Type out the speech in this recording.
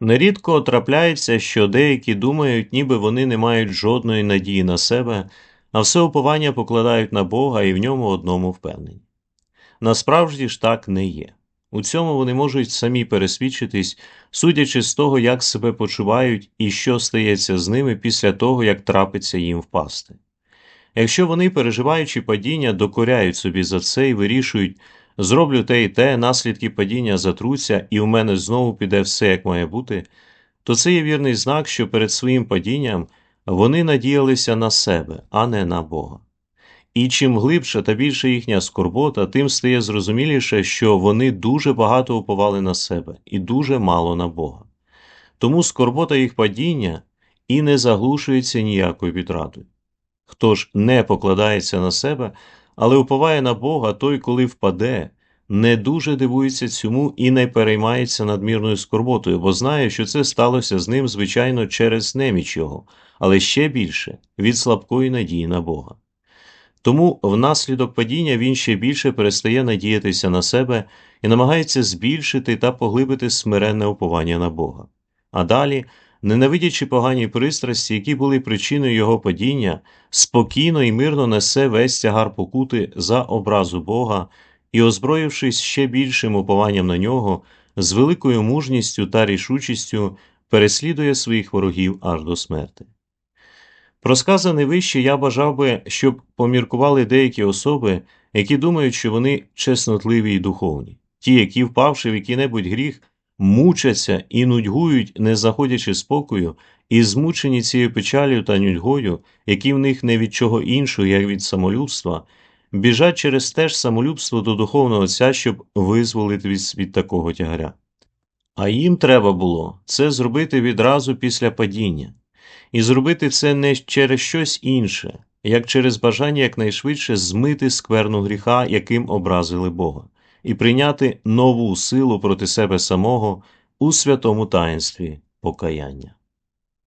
Нерідко трапляється, що деякі думають, ніби вони не мають жодної надії на себе, а все уповання покладають на Бога і в ньому одному впевнені. Насправді ж так не є. У цьому вони можуть самі пересвідчитись, судячи з того, як себе почувають і що стається з ними після того, як трапиться їм впасти. Якщо вони, переживаючи падіння, докоряють собі за це і вирішують, зроблю те і те, наслідки падіння затруться, і у мене знову піде все, як має бути, то це є вірний знак, що перед своїм падінням вони надіялися на себе, а не на Бога. І чим глибша та більша їхня скорбота, тим стає зрозуміліше, що вони дуже багато уповали на себе і дуже мало на Бога. Тому скорбота їх падіння і не заглушується ніякою відрадою. Хто ж не покладається на себе, але уповає на Бога, той, коли впаде, не дуже дивується цьому і не переймається надмірною скорботою, бо знає, що це сталося з ним, звичайно, через неміч його, але ще більше від слабкої надії на Бога. Тому внаслідок падіння він ще більше перестає надіятися на себе і намагається збільшити та поглибити смиренне уповання на Бога. А далі, ненавидячи погані пристрасті, які були причиною його падіння, спокійно і мирно несе весь тягар покути за образу Бога і, озброївшись ще більшим упованням на нього, з великою мужністю та рішучістю переслідує своїх ворогів аж до смерти. Про сказане вище я бажав би, щоб поміркували деякі особи, які думають, що вони чеснотливі і духовні, ті, які, впавши в який-небудь гріх, мучаться і нудьгують, не заходячи спокою, і змучені цією печалю та нудьгою, які в них не від чого іншого, як від самолюбства, біжать через те ж самолюбство до духовного Отця, щоб визволити від, від такого тягаря. А їм треба було це зробити відразу після падіння і зробити це не через щось інше, як через бажання якнайшвидше змити скверну гріха, яким образили Бога, і прийняти нову силу проти себе самого у святому таїнстві покаяння.